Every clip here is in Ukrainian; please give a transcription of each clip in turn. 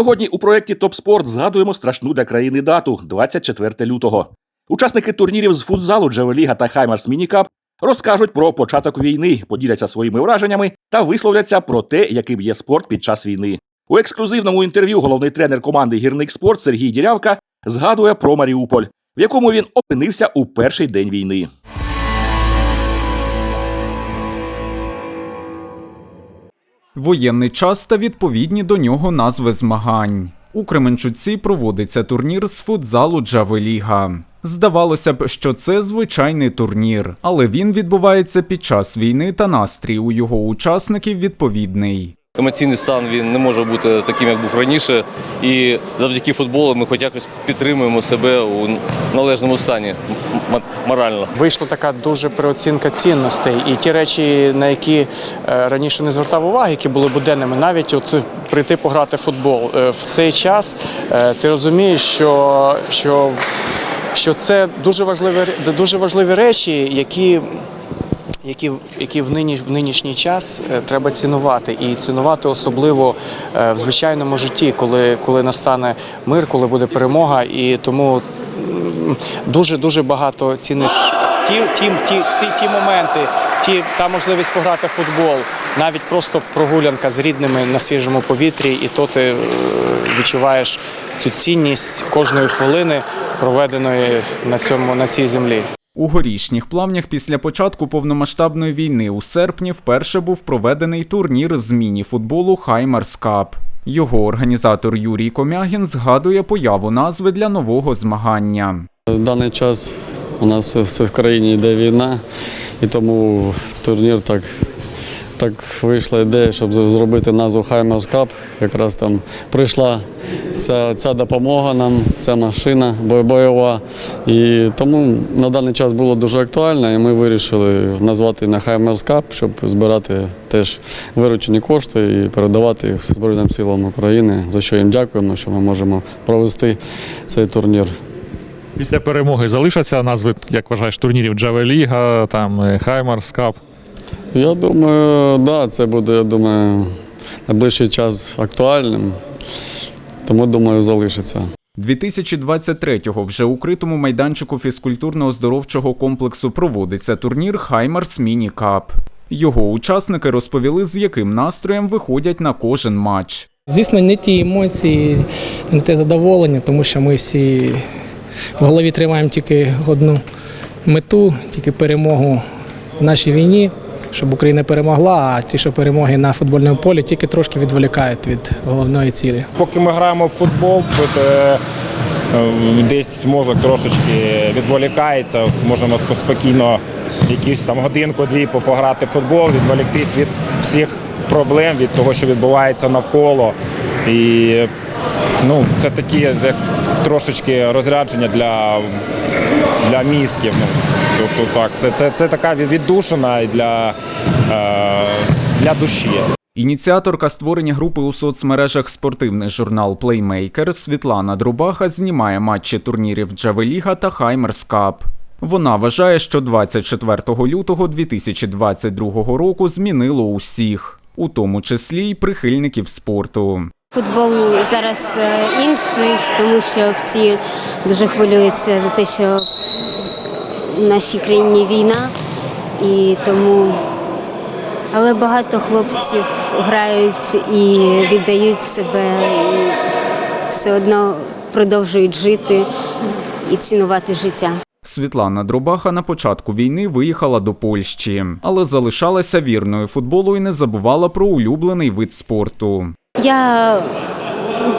Сьогодні у проєкті Топ Спорт згадуємо страшну для країни дату 24 лютого. Учасники турнірів з футзалу Джавеліга та Хаймарс Мінікап розкажуть про початок війни, поділяться своїми враженнями та висловляться про те, яким є спорт під час війни. У ексклюзивному інтерв'ю головний тренер команди Гірник Спорт Сергій Дірявка згадує про Маріуполь, в якому він опинився у перший день війни. Воєнний час та відповідні до нього назви змагань. У Кременчуці проводиться турнір з футзалу Джавеліга. Здавалося б, що це звичайний турнір, але він відбувається під час війни та настрій у його учасників відповідний. Емоційний стан він не може бути таким, як був раніше. І завдяки футболу ми хоч якось підтримуємо себе у належному стані морально. Вийшла така дуже переоцінка цінностей, і ті речі, на які е, раніше не звертав уваги, які були буденними, навіть от прийти пограти в футбол е, в цей час, е, ти розумієш, що, що, що це дуже важливі, дуже важливі речі, які. Які, які в, нині, в нинішній час е, треба цінувати, і цінувати особливо е, в звичайному житті, коли, коли настане мир, коли буде перемога. І тому дуже дуже багато ціниш ті, ті, ті, ті, ті моменти, ті, та можливість пограти в футбол, навіть просто прогулянка з рідними на свіжому повітрі, і то ти е, відчуваєш цю цінність кожної хвилини, проведеної на цьому на цій землі. У горішніх плавнях після початку повномасштабної війни у серпні вперше був проведений турнір з міні-футболу Хаймарс Кап. Його організатор Юрій Комягін згадує появу назви для нового змагання. В даний час у нас в країні йде війна, і тому турнір так, так вийшла ідея, щоб зробити назву Хаймерс Cup. Якраз там прийшла ця, ця допомога нам, ця машина бойова. І тому на даний час було дуже актуально, і ми вирішили назвати на Хаймерс Cup, щоб збирати теж виручені кошти і передавати їх Збройним силам України, за що їм дякуємо, що ми можемо провести цей турнір. Після перемоги залишаться назви, як вважаєш, турнірів Джавеліга, там е, Хаймарс Кап. Я думаю, да, це буде, я думаю, найближчий час актуальним, тому думаю, залишиться. 2023-го вже у критому майданчику фізкультурно-оздоровчого комплексу проводиться турнір Хаймарс Міні Кап. Його учасники розповіли, з яким настроєм виходять на кожен матч. Звісно, не ті емоції, не те задоволення, тому що ми всі в голові тримаємо тільки одну мету, тільки перемогу в нашій війні, щоб Україна перемогла, а ті, що перемоги на футбольному полі, тільки трошки відволікають від головної цілі. Поки ми граємо в футбол, е, е, десь мозок трошечки відволікається, можемо сп- спокійно якусь там годинку-дві пограти в футбол, відволіктись від всіх проблем, від того, що відбувається навколо. І ну, це такі трошечки розрядження для, для мізків. Ну, тобто так, це, це, це така віддушина для, е, для душі. Ініціаторка створення групи у соцмережах спортивний журнал Playmaker Світлана Друбаха знімає матчі турнірів Джавеліга та Хаймерс Кап. Вона вважає, що 24 лютого 2022 року змінило усіх, у тому числі й прихильників спорту. Футбол зараз е, інший, тому що всі дуже хвилюються за те, що в нашій країні війна, і тому. Але багато хлопців грають і віддають себе, все одно продовжують жити і цінувати життя. Світлана Дробаха на початку війни виїхала до Польщі, але залишалася вірною футболу і не забувала про улюблений вид спорту. Я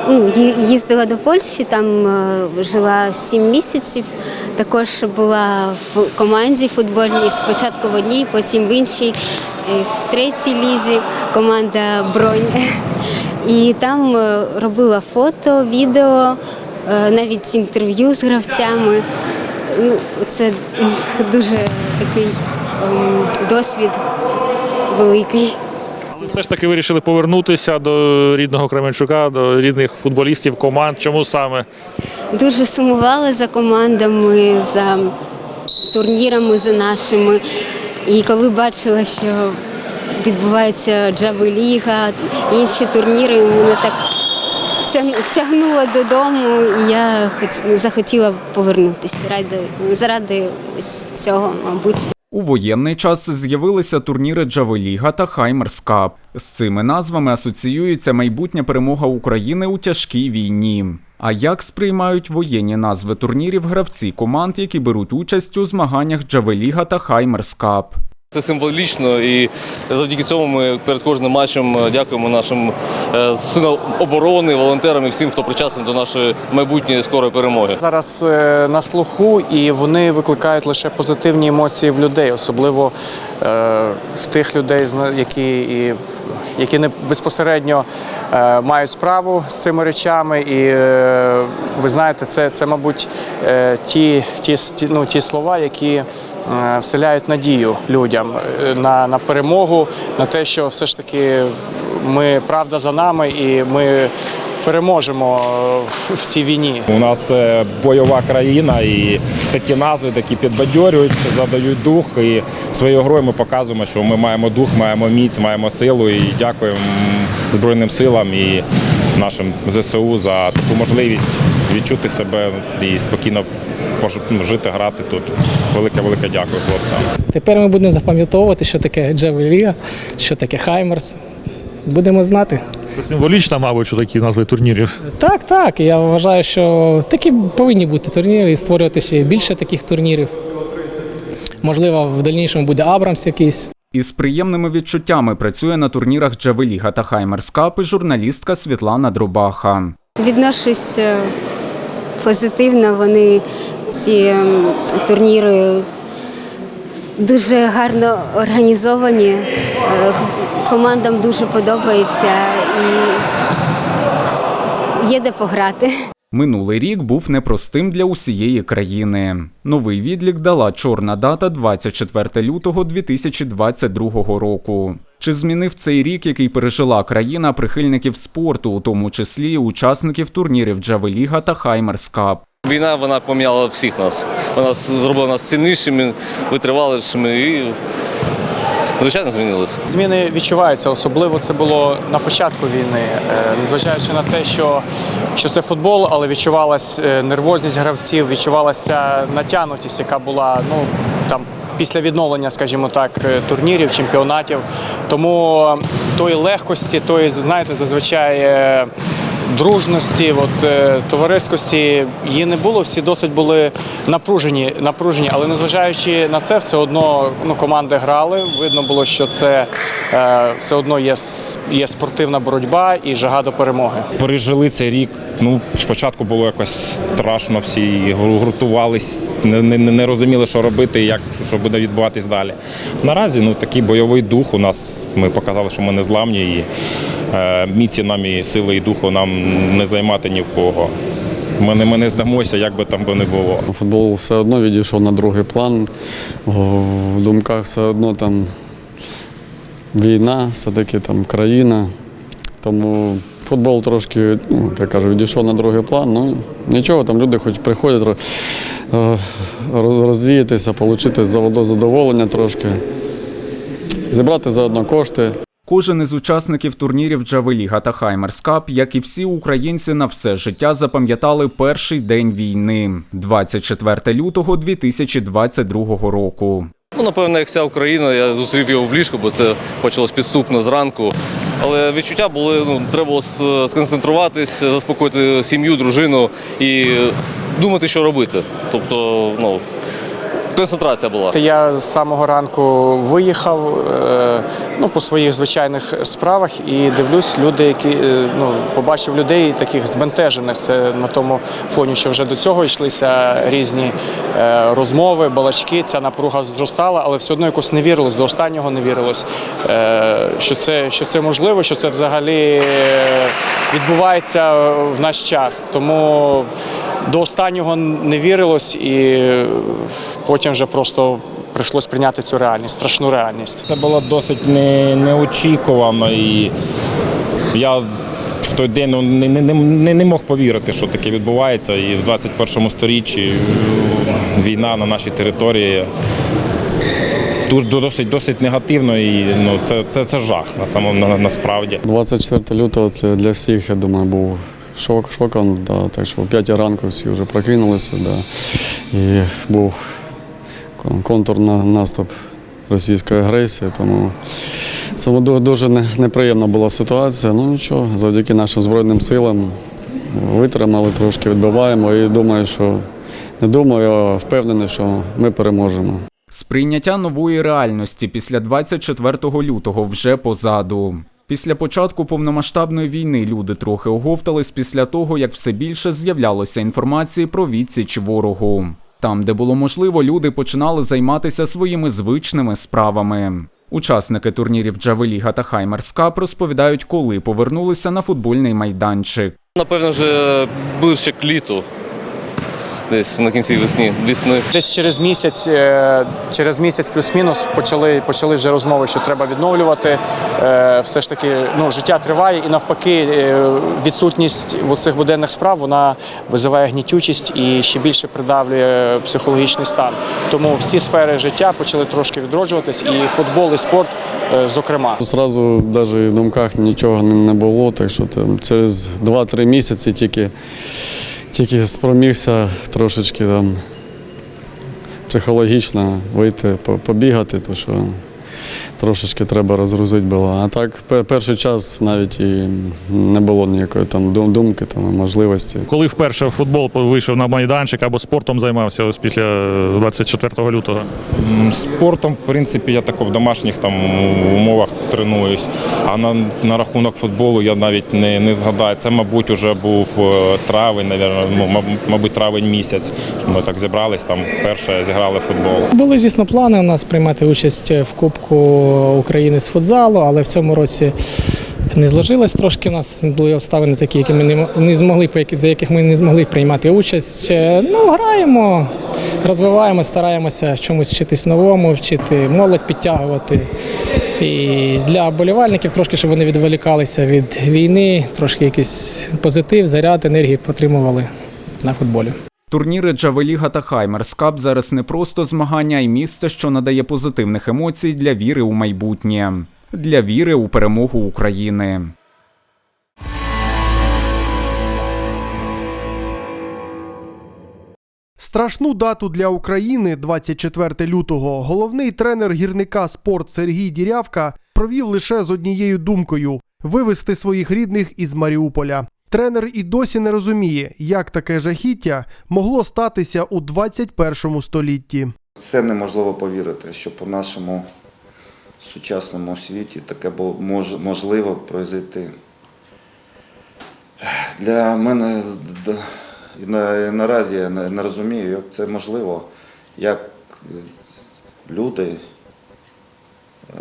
ну, їздила до Польщі, там е, жила сім місяців. Також була в команді футбольній, спочатку в одній, потім в іншій, е, в третій лізі команда Бронь. І там е, робила фото, відео, навіть інтерв'ю з гравцями. Ну, Це дуже такий ем, досвід великий. Але все ж таки вирішили повернутися до рідного Кременчука, до рідних футболістів, команд. Чому саме? Дуже сумували за командами, за турнірами за нашими. І коли бачила, що відбувається Джавеліга, інші турніри, мене так тягнуло додому, і я захотіла повернутися ради, заради цього, мабуть. У воєнний час з'явилися турніри Джавеліга та Хаймерс Кап. З цими назвами асоціюється майбутня перемога України у тяжкій війні. А як сприймають воєнні назви турнірів гравці команд, які беруть участь у змаганнях Джавеліга та Хаймерс Кап? Це символічно, і завдяки цьому ми перед кожним матчем е, дякуємо нашим е, силам оборони, волонтерам і всім, хто причасний до нашої майбутньої скорої перемоги. Зараз е, на слуху, і вони викликають лише позитивні емоції в людей, особливо в тих людей, які, які не безпосередньо мають справу з цими речами. І ви знаєте, це, це мабуть, ті, ті, ну, ті слова, які вселяють надію людям е, на, на перемогу, на те, що все ж таки ми правда за нами, і ми переможемо е, в- цій війні. У нас е, бойова країна, і такі назви, такі підбадьорюють, задають дух. І своєю грою ми показуємо, що ми маємо дух, маємо міць, маємо силу. І дякуємо Збройним силам і нашим ЗСУ за таку можливість відчути себе і спокійно жити, грати тут. Велике, велике дякую хлопцям. Тепер ми будемо запам'ятовувати, що таке Джавеліга, що таке Хаймерс. Будемо знати. Це символічно, мабуть, що такі назви турнірів. Так, так. Я вважаю, що такі повинні бути турніри і створюватися більше таких турнірів. Можливо, в дальнішому буде Абрамс якийсь. Із приємними відчуттями працює на турнірах Джавеліга та Хаймерс Кап і журналістка Світлана Дробаха. Відношусь е, позитивно. Вони ці турніри дуже гарно організовані. Е, Командам дуже подобається і є де пограти. Минулий рік був непростим для усієї країни. Новий відлік дала чорна дата 24 лютого 2022 року. Чи змінив цей рік, який пережила країна прихильників спорту, у тому числі учасників турнірів Джавеліга та Хаймерс Кап? Війна вона поміняла всіх нас. Вона зробила нас сильнішими, витривалішими і, звичайно, змінилися. Зміни відчуваються, особливо це було на початку війни, Е, незважаючи на те, що, що це футбол, але відчувалась е, нервозність гравців, відчувалася натягнутість, яка була ну там. Після відновлення, скажімо так, е, турнірів, чемпіонатів. Тому тої легкості, тої, знаєте, зазвичай дружності, от, е, товариськості її не було. Всі досить були напружені, напружені, але незважаючи на це, все одно ну, команди грали. Видно було, що це е, все одно є, є спортивна боротьба і жага до перемоги. Пережили цей рік. Ну, спочатку було якось страшно, всі гуртувались, не, не, не розуміли, що робити як що буде відбуватись далі. Наразі ну, такий бойовий дух у нас. Ми показали, що ми не зламні і міці нам і сили і духу нам не займати ні в кого. Ми не, ми не здамося, як би там би не було. Футбол все одно відійшов на другий план. В думках все одно там війна, все-таки там країна. Тому футбол трошки, ну, як кажу, відійшов на другий план. Ну нічого, там люди хоч приходять е, роз- розвіятися, отримати задоволення трошки, зібрати заодно кошти. Кожен із учасників турнірів Джавеліга та Хаймерс Кап, як і всі українці, на все життя запам'ятали перший день війни 24 лютого 2022 року. Ну, напевно, як вся Україна, я зустрів його в ліжку, бо це почалось підступно зранку. Але відчуття були, ну, треба було сконцентруватись, заспокоїти сім'ю, дружину і думати, що робити. Тобто, ну, концентрація була. Я з самого ранку виїхав е, ну, по своїх звичайних справах і дивлюсь, люди, які е, ну, побачив людей таких збентежених. Це на тому фоні, що вже до цього йшлися різні е, розмови, балачки. Ця напруга зростала, але все одно якось не вірилось, до останнього не вірилось, що це, що це можливо, що це взагалі відбувається в наш час. Тому до останнього не вірилось, і потім вже просто прийшлось прийняти цю реальність, страшну реальність. Це було досить не, неочікувано і я в той день ну, не, не, не, не мог повірити, що таке відбувається. І в 21 сторіччі війна на нашій території досить, досить негативно і ну, це, це, це жах на самому на, насправді. 24 лютого це для всіх, я думаю, був шок, шоком, да, так що о 5 ранку всі вже прокинулися, да, і був кон- контурна наступ російської агресії, тому це ду- дуже неприємна була ситуація. Ну нічого, завдяки нашим Збройним силам витримали, трошки відбиваємо і думаю, що не думаю, а впевнений, що ми переможемо. Сприйняття нової реальності після 24 лютого вже позаду. Після початку повномасштабної війни люди трохи оговтались після того, як все більше з'являлося інформації про відсіч ворогу. Там, де було можливо, люди починали займатися своїми звичними справами. Учасники турнірів Джавеліга та Хаймерс Кап розповідають, коли повернулися на футбольний майданчик. Напевно, вже ближче к літу, десь на кінці весні, весни. Десь через місяць, е, через місяць плюс-мінус почали, почали вже розмови, що треба відновлювати. Е, Все ж таки, ну, життя триває, і навпаки, е, відсутність в цих буденних справ вона визиває гнітючість і ще більше придавлює психологічний стан. Тому всі сфери життя почали трошки відроджуватись, і футбол, і спорт, зокрема. Зразу навіть в думках нічого не не було, так що там через 2-3 місяці тільки, тільки спромігся трошечки там психологічно вийти, побігати, то що трошечки треба розгрузити було. А так, перший час навіть і не було ніякої там думки, там, можливості. Коли вперше в футбол вийшов на майданчик або спортом займався ось після 24 лютого. Спортом, в принципі, я тако в домашніх там умовах тренуюсь. А на, на рахунок футболу я навіть не, не згадаю. Це, мабуть, вже був е, травень, навірно, ну, мабуть, травень місяць. Ми так зібрались, там перше зіграли футбол. Були, звісно, плани у нас приймати участь в Кубку України з футзалу, але в цьому році не зложилось трошки. У нас були обставини такі, які ми не, мо- змогли, за яких ми не змогли приймати участь. Е, Ну, граємо, розвиваємо, стараємося чомусь вчитись новому, вчити молодь підтягувати. І для болівальників трошки, щоб вони відволікалися від війни, трошки якийсь позитив, заряд, енергії отримували на футболі. Турніри Джавеліга та Хаймерс Кап зараз не просто змагання, й місце, що надає позитивних емоцій для віри у майбутнє, для віри у перемогу України. Страшну дату для України 24 лютого головний тренер гірника спорт Сергій Дірявка провів лише з однією думкою вивести своїх рідних із Маріуполя. Тренер і досі не розуміє, як таке жахіття могло статися у 21 столітті. Це неможливо повірити, що по нашому сучасному світі таке було мож, можливо произойти. Для мене наразі я не, розумію, як це можливо, як люди, е,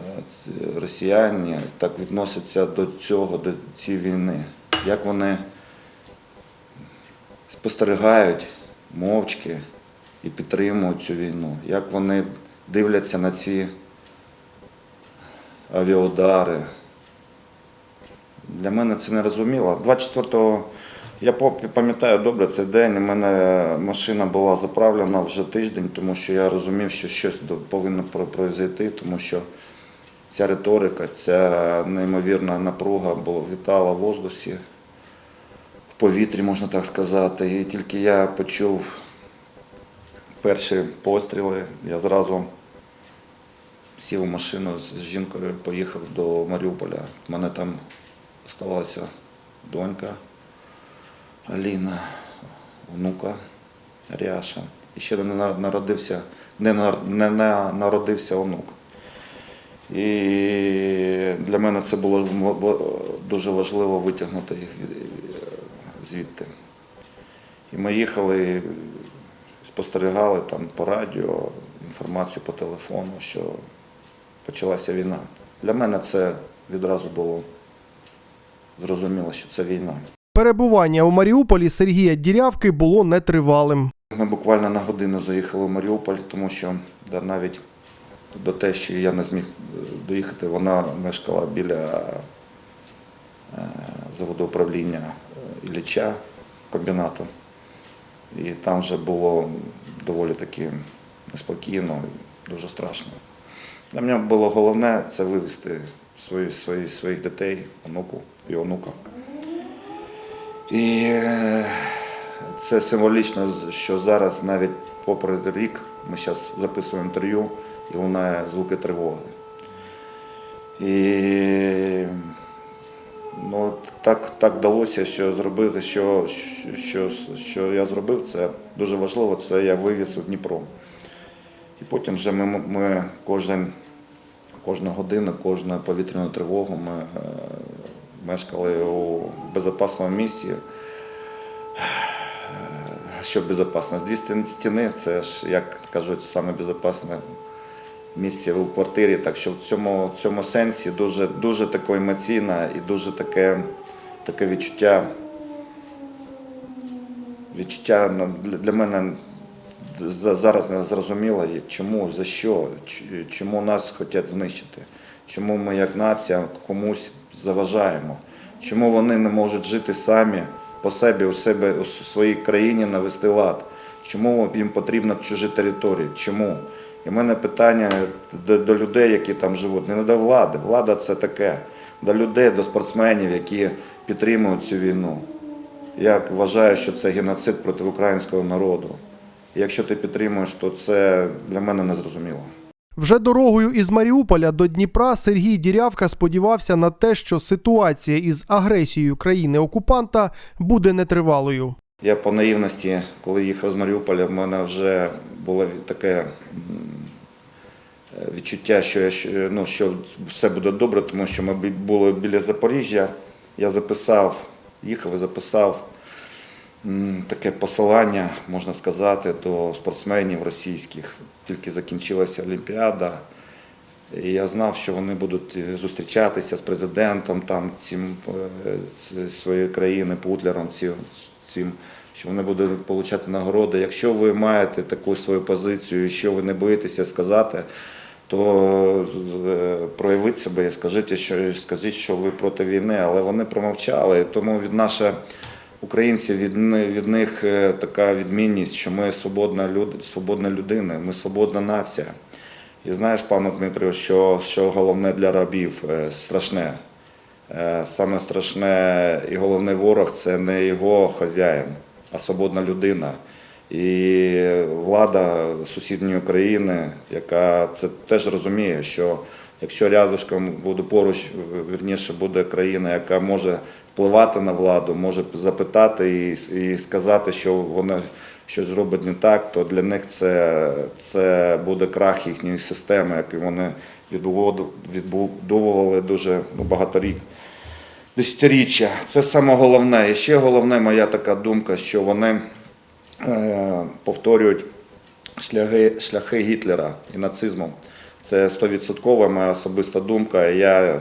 росіяни так відносяться до цього, до цієї війни, як вони спостерігають мовчки і підтримують цю війну, як вони дивляться на ці авіаудари. Для мене це не розуміло. 24-го я пам'ятаю добре цей день. У мене машина була заправлена вже тиждень, тому що я розумів, що щось повинно про- произойти, тому що ця риторика, ця неймовірна напруга була, вітала в воздусі, в повітрі, можна так сказати. І тільки я почув перші постріли, я зразу сів у машину з жінкою, поїхав до Маріуполя. У мене там залишилася донька Аліна, внука Ряша. І ще не на- народився, не, нар- народився онук. І для мене це було дуже важливо витягнути їх звідти. І ми їхали, спостерігали там по радіо, інформацію по телефону, що почалася війна. Для мене це відразу було зрозуміло, що це війна. Перебування у Маріуполі Сергія Дірявки було нетривалим. Ми буквально на годину заїхали в Маріуполь, тому що да, навіть до те, що я не зміг е, доїхати, вона мешкала біля е, заводу управління е, Ілліча комбінату. І там вже було доволі таки неспокійно, дуже страшно. Для мене було головне це вивезти свої, свої, своїх дітей, онуку і онука. І це символічно, що зараз навіть попри рік ми зараз записуємо інтерв'ю і лунає звуки тривоги. І ну, так, так вдалося, що зробити, що, що, що я зробив, це дуже важливо, це я вивіз у Дніпро. І потім вже ми, ми кожен, кожну годину, кожну повітряну тривогу ми е, мешкали у безпечному місці. Що безпечно? Дві стін- стіни це ж, як кажуть, саме місце у квартирі. Так що в цьому, в цьому сенсі дуже, дуже таке емоційне і дуже таке, таке відчуття. Відчуття для- мене зараз не зрозуміло, чому, за що, чому нас хочуть знищити, чому ми як нація комусь заважаємо, чому вони не можуть жити самі по собі у себе у своїй країні навести лад, чому їм потрібно чужі території, чому? І в мене питання до, людей, які там живуть, не до влади. Влада це таке, до людей, до спортсменів, які підтримують цю війну. Я вважаю, що це геноцид проти українського народу. Якщо ти підтримуєш, то це для мене незрозуміло. Вже дорогою із Маріуполя до Дніпра Сергій Дірявка сподівався на те, що ситуація із агресією країни-окупанта буде нетривалою. Я по наївності, коли їхав з Маріуполя, в мене вже було таке відчуття, що, ну, що все буде добре, тому що ми були біля Запоріжжя. Я записав, їхав і записав таке посилання, можна сказати, до спортсменів російських. Тільки закінчилася Олімпіада. І я знав, що вони будуть зустрічатися з президентом там, цим, е, своєї країни, Путлером, цим, цим, що вони будуть отримати нагороди. Якщо ви маєте таку свою позицію, що ви не боїтеся сказати, то е, проявіть себе і скажіть, що, скажіть, що ви проти війни, але вони промовчали. Тому від наша українці від, від них е, така відмінність, що ми свободна, люд, свободна людина, ми свободна нація. І знаєш, пане Дмитро, що, що головне для рабів е, страшне. Саме страшне і головний ворог це не його хазяїн, а свободна людина. І влада сусідньої України, яка це теж розуміє, що якщо рядышком буде поруч, вірніше буде країна, яка може впливати на владу, може запитати і, і сказати, що вона щось зробить не так, то для них це, це буде крах їхньої системи, яку вони відбудовували- дуже багато рік. Десятиріччя. Це саме головне. І ще головне моя така думка, що вони е, повторюють шляхи, шляхи Гітлера і нацизму. Це 100% моя особиста думка. і Я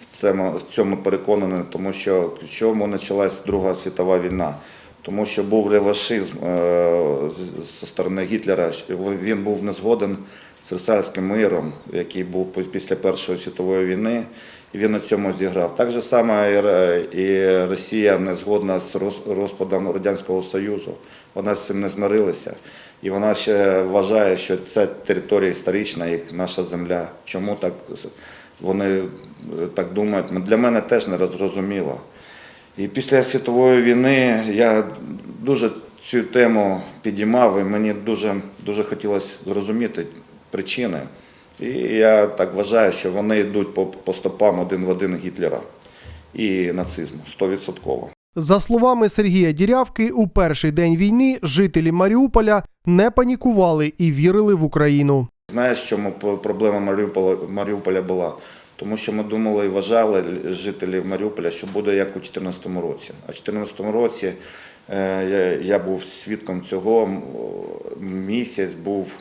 в цьому, в цьому переконаний, тому що чому почалась Друга світова війна? Тому що був реваншизм е, зі сторони Гітлера. Він був не згоден з Версальським миром, який був після Першої світової війни, і він на цьому зіграв. Так же само і Росія не згодна з роз- розпадом Радянського Союзу. Вона з цим не змирилася. І вона ще вважає, що це територія історична, їх наша земля. Чому так вони е, так думають? Для мене теж не зрозуміло. І після світової війни я дуже цю тему підіймав, і мені дуже, дуже хотілося зрозуміти причини. І я так вважаю, що вони йдуть по, по стопам один в один Гітлера і нацизму 100%. За словами Сергія Дірявки, у перший день війни жителі Маріуполя не панікували і вірили в Україну. Знаєш, чому проблема Маріуполя, Маріуполя була? Тому що ми думали і вважали жителів Маріуполя, що буде як у 2014 році. А в 2014 році е, я, був свідком цього. Місяць був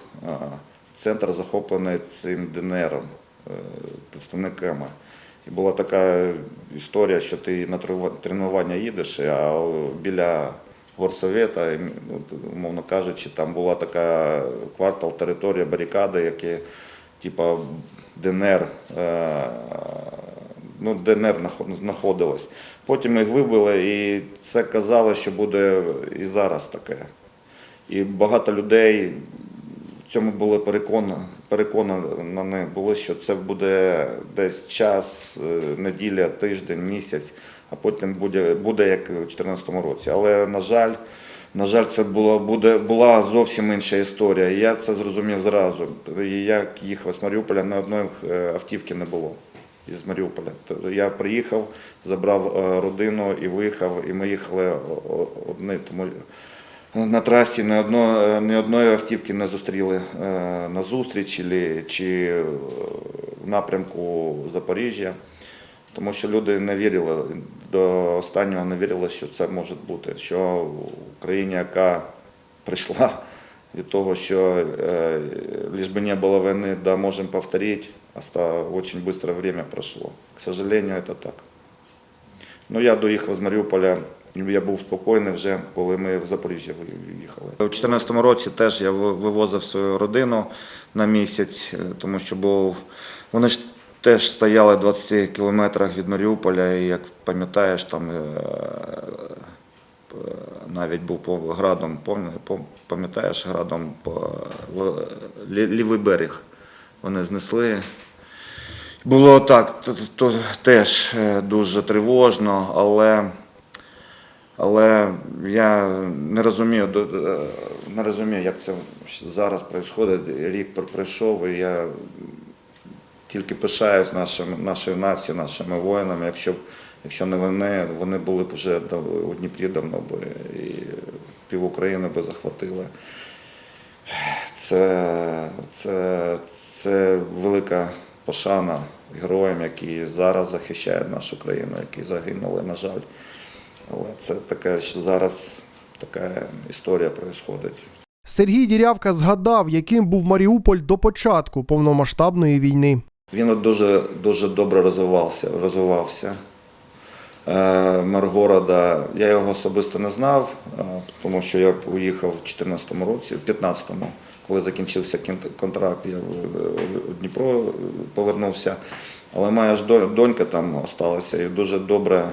центр захоплений цим ДНРом, е, представниками. І була така історія, що ти на тренування їдеш, а біля горсовета, ну, умовно кажучи, там була така квартал, територія барикади, які типа ДНР, е, ну, ДНР нахо- знаходилась. Потім їх вибили, і це казало, що буде і зараз таке. І багато людей в цьому були переконані, переконані були, що це буде десь час, е, неділя, тиждень, місяць. а потім буде, буде як у 2014 році. Але, на жаль, на жаль, це було, буде, була зовсім інша історія. Я це зрозумів зразу. І я їхав з Маріуполя, на одної е, автівки не було із Маріуполя. Я приїхав, забрав е, родину і виїхав, і ми їхали одні. Тому на трасі ні, одно, е, ні одної автівки не зустріли е, на зустріч чи, чи е, в напрямку Запоріжжя, тому що люди не вірили, до останнього не вірили, що це може бути, що в Україні, яка прийшла від того, що е, лишь бы не было войны, да, можем повторить, а ста- очень быстро время прошло. К сожалению, это так. Ну, я доїхав з Маріуполя, я був спокійний вже, коли ми в Запоріжжя виїхали. У 2014 році теж я вивозив свою родину на місяць, е, тому що був, вони ж теж стояли 20 кілометрах від Маріуполя, і як пам'ятаєш, там е, е, навіть був градом, пам'ятаєш, градом по лівий берег. Вони знесли. Було так, то, теж дуже тривожно, але, але я не розумію, е, не розумію, як це зараз відбувається. Рік пройшов, і я тільки пишаюсь нашим, нашою нацією, нашими воїнами. Якщо, якщо не вони, вони були б вже у Дніпрі давно б і пів України би захватили. Це, це, це велика пошана героям, які зараз захищають нашу країну, які загинули, на жаль. Але це таке, що зараз така історія відбувається. Сергій Дірявка згадав, яким був Маріуполь до початку повномасштабної війни. Він дуже, дуже добре розвивався. розвивався. Е, Мер города, я його особисто не знав, е, тому що я уїхав в 2014 році, в 2015-му, коли закінчився контракт, я в Дніпро повернувся. Але моя ж донька там залишилася і дуже добре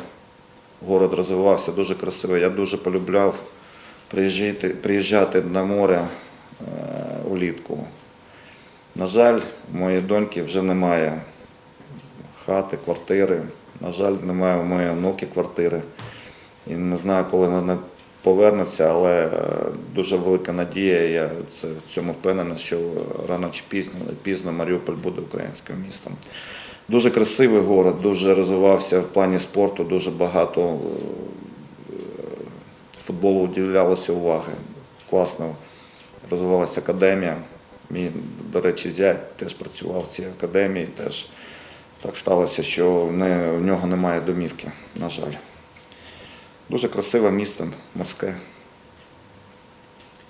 город розвивався, дуже красивий. Я дуже полюбляв приїжджати, приїжджати на море е, улітку. На жаль, моєї доньки вже немає хати, квартири. На жаль, немає у моєї онуки квартири. І не знаю, коли вона повернеться, але е, дуже велика надія. Я в цьому впевнений, що рано чи пізно, пізно Маріуполь буде українським містом. Дуже красивий город, дуже розвивався в плані спорту, дуже багато е, футболу уділялося уваги. Класно розвивалася академія. Мій, до речі, зять теж працював в цій академії. Теж так сталося, що не, в нього немає домівки, на жаль. Дуже красиве місто, морське.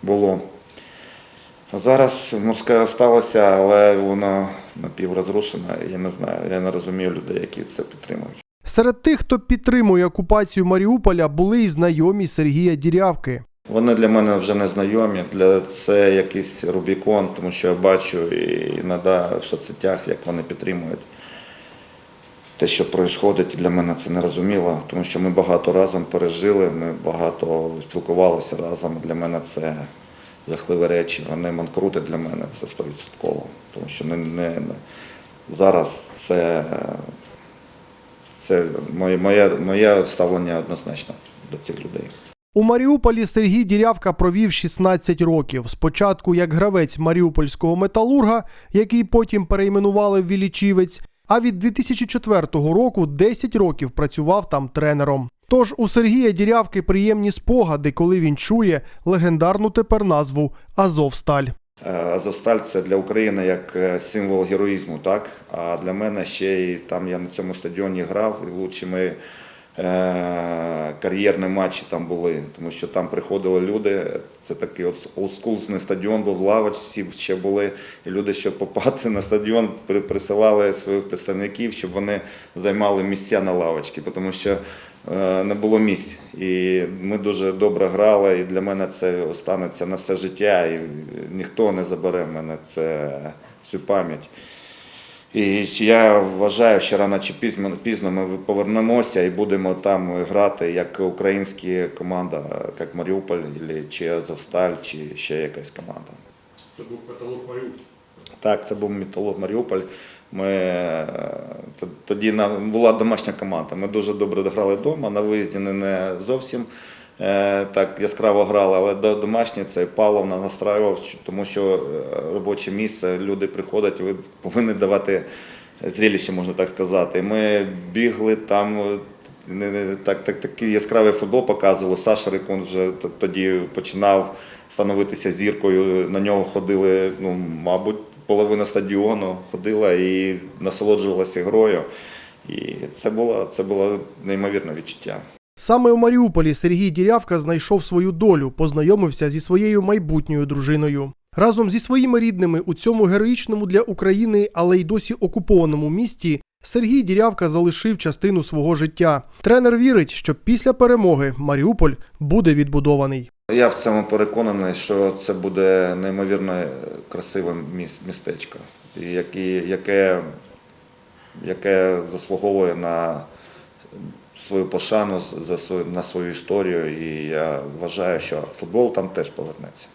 Було. А зараз морське сталося, але воно напіврозрушене. Я не знаю, я не розумію людей, які це підтримують. Серед тих, хто підтримує окупацію Маріуполя, були й знайомі Сергія Дірявки. Вони для мене вже не знайомі. Для це якийсь Рубікон, тому що я бачу і іноді в соцсетях, як вони підтримують. Те, що відбувається, для мене це нерозуміло, тому що ми багато разом пережили, ми багато спілкувалися разом. Для мене це жахливі речі. Вони манкрути для мене це 100%. Тому що не, не- зараз це, це моє, моє, моє ставлення однозначно до цих людей. У Маріуполі Сергій Дірявка провів 16 років. Спочатку як гравець маріупольського металурга, який потім перейменували в Вілічівець. А від 2004 року 10 років працював там тренером. Тож у Сергія Дірявки приємні спогади, коли він чує легендарну тепер назву Азовсталь. Е, Азовсталь це для України як е, символ героїзму, так? А для мене ще й там я на цьому стадіоні грав, і лучшими е, кар'єрні матчі там були, тому що там приходили люди. Це такий от олдскулсний стадіон був, лавочці ще були. І люди, щоб попасти на стадіон, присилали своїх представників, щоб вони займали місця на лавочці, тому що не було місць. І ми дуже добре грали, і для мене це останеться на все життя, і ніхто не забере в мене це, цю пам'ять. І я вважаю, що рано чи пізно, пізно ми повернемося і будемо там грати як українська команда, як Маріуполь, чи Азовсталь, чи ще якась команда. Це був металург Маріуполь. Так, це був Металург Маріуполь. Ми е, Тоді була домашня команда. Ми дуже добре грали вдома, на виїзді не- зовсім е, так яскраво грали, але до домашнє це Павлов нас настраював, тому що е, робоче місце, люди приходять, ви повинні давати зріліще, можна так сказати. Ми бігли там. Так, так, такий яскравий футбол показували. Саша Рикун вже тоді починав становитися зіркою. На нього ходили, ну, мабуть, половина стадіону ходила і насолоджувалася грою. І це було, це було неймовірне відчуття. Саме у Маріуполі Сергій Дірявка знайшов свою долю, познайомився зі своєю майбутньою дружиною. Разом зі своїми рідними у цьому героїчному для України, але й досі окупованому місті Сергій Дірявка залишив частину свого життя. Тренер вірить, що після перемоги Маріуполь буде відбудований. Я в цьому переконаний, що це буде неймовірно красиве містечко, яке, яке, заслуговує на свою пошану на свою історію. І я вважаю, що футбол там теж повернеться.